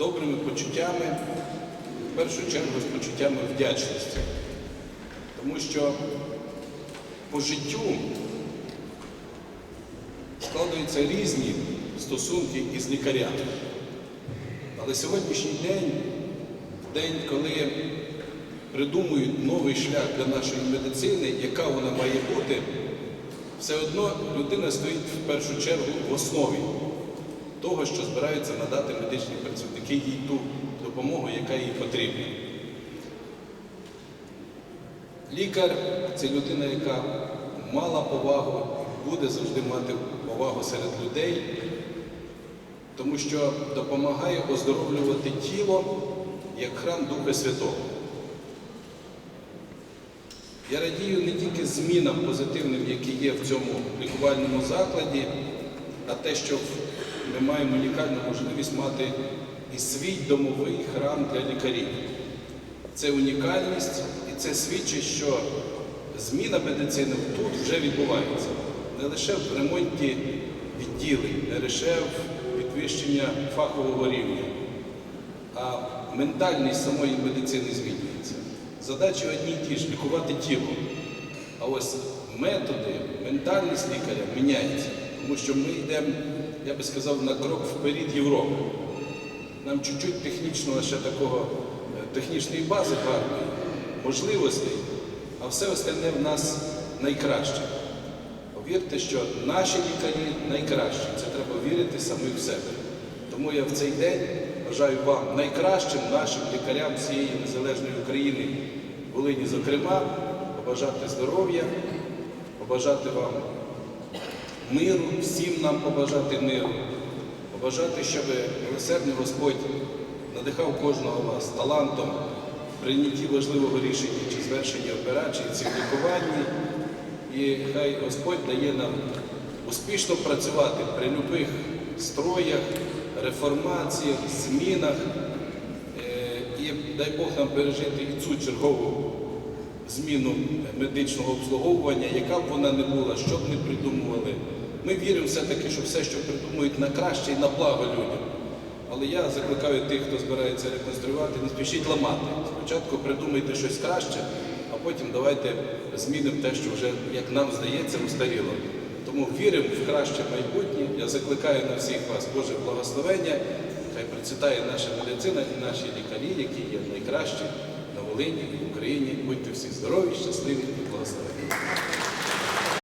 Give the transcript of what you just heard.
добрими почуттями, в першу чергу з почуттями вдячності. Тому що по життю складаються різні стосунки із лікарями. Але сьогоднішній день, день, коли придумують новий шлях для нашої медицини, яка вона має бути, все одно людина стоїть в першу чергу в основі того, що збираються надати медичні працівники їй ту допомогу, яка їй потрібна. Лікар це людина, яка мала повагу і буде завжди мати повагу серед людей, тому що допомагає оздоровлювати тіло як храм Духа Святого. Я радію не тільки змінам позитивним, які є в цьому лікувальному закладі, а те, що ми маємо унікальну можливість мати і свій домовий храм для лікарів. Це унікальність і це свідчить, що зміна медицини тут вже відбувається. Не лише в ремонті відділень, не лише в підвищення фахового рівня, а ментальність самої медицини змінюється. Задачі одні й ті ж лікувати тіло. А ось методи, ментальність лікаря міняється, тому що ми йдемо, я би сказав, на крок вперед Європи. Нам чуть-чуть технічного ще такого, е, технічної бази гарної, можливостей, а все остальне в нас найкраще. Повірте, що наші лікарі найкращі. Це треба вірити самим в себе. Тому я в цей день бажаю вам найкращим нашим лікарям всієї незалежної України, Волині, зокрема, побажати здоров'я, побажати вам миру, всім нам побажати миру, побажати, щоб милосердний Господь надихав кожного вас талантом прийнятті важливого рішення чи звершенні операції, чи в лікуванні. І хай Господь дає нам успішно працювати при любих строях, реформаціях, змінах. Е, І дай Бог нам пережити і цю чергову зміну медичного обслуговування, яка б вона не була, що б не придумували. Ми віримо все-таки, що все, що придумують на краще і на благо людям. Але я закликаю тих, хто збирається реконструювати, не спішіть ламати. Спочатку придумайте щось краще, а потім давайте змінимо те, що вже, як нам здається, устаріло. Тому віримо в краще майбутнє. Я закликаю на всіх вас Боже благословення. Хай процвітає наша медицина і наші лікарі, які є найкращі на Волині і в Україні. Будьте всі здорові, щасливі і благословені.